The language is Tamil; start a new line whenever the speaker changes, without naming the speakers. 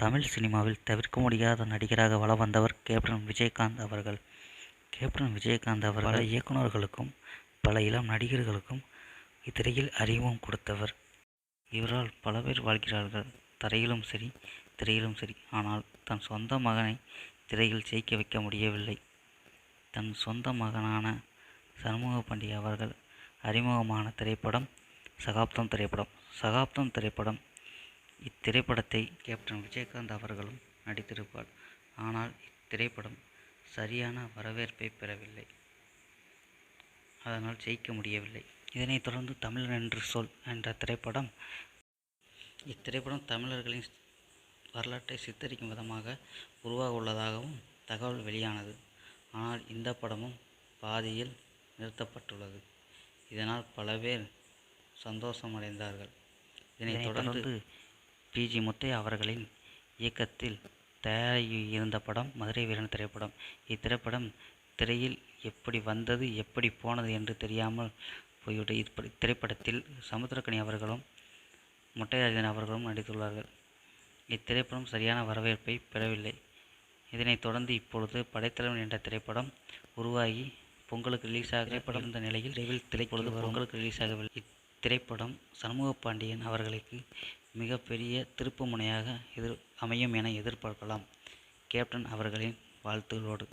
தமிழ் சினிமாவில் தவிர்க்க முடியாத நடிகராக வள வந்தவர் கேப்டன் விஜயகாந்த் அவர்கள். கேப்டன் விஜயகாந்த் அவர்கள் பல இயக்குனர்களுக்கும் பல இளம் நடிகர்களுக்கும் இத்திரையில் அறிமுகம் கொடுத்தவர். இவரால் பல பேர் வாழ்கிறார்கள். தரையிலும் சரி திரையிலும் சரி. ஆனால் தன் சொந்த மகனை திரையில் ஜெயிக்க வைக்க முடியவில்லை. தன் சொந்த மகனான சண்முக பாண்டிய அவர்கள் அறிமுகமான திரைப்படம் சகாப்தம் திரைப்படம். சகாப்தம் திரைப்படம் இத்திரைப்படத்தை கேப்டன் விஜயகாந்த் அவர்களும் நடித்திருப்பார். ஆனால் இத்திரைப்படம் சரியான வரவேற்பை பெறவில்லை. அதனால் ஜெயிக்க முடியவில்லை. இதனைத் தொடர்ந்து தமிழன் என்று சொல் என்ற திரைப்படம் இத்திரைப்படம் தமிழர்களின் வரலாற்றை சித்தரிக்கும் விதமாக உருவாக உள்ளதாகவும் தகவல் வெளியானது. ஆனால் இந்த படமும் பாதியில் நிறுத்தப்பட்டுள்ளது. இதனால் பல பேர் சந்தோஷமடைந்தார்கள். இதனைத் தொடர்ந்து பிஜி முத்தையா அவர்களின் இயக்கத்தில் தயாராகி இருந்த படம் மதுரை வீரன் திரைப்படம். இத்திரைப்படம் திரையில் எப்படி வந்தது எப்படி போனது என்று தெரியாமல் போய்விட்டு இப்படி திரைப்படத்தில் சமுத்திரக்கனி அவர்களும் முட்டைராஜன் அவர்களும் நடித்துள்ளார்கள். இத்திரைப்படம் சரியான வரவேற்பை பெறவில்லை. இதனைத் தொடர்ந்து இப்பொழுது படைத்தலைவன் என்ற திரைப்படம் உருவாகி பொங்கலுக்கு ரிலீஸ் ஆக திரைப்படம் இந்த நிலையில் விரைவில் திரைப்பொழுது பொங்கலுக்கு ரிலீஸ் ஆகவில்லை. இத்திரைப்படம் சண்முக பாண்டியன் அவர்களுக்கு மிகப்பெரிய திருப்பு முனையாக எதிர் அமையும் என எதிர்பார்க்கலாம். கேப்டன் அவர்களின் வாழ்த்துகளோடு.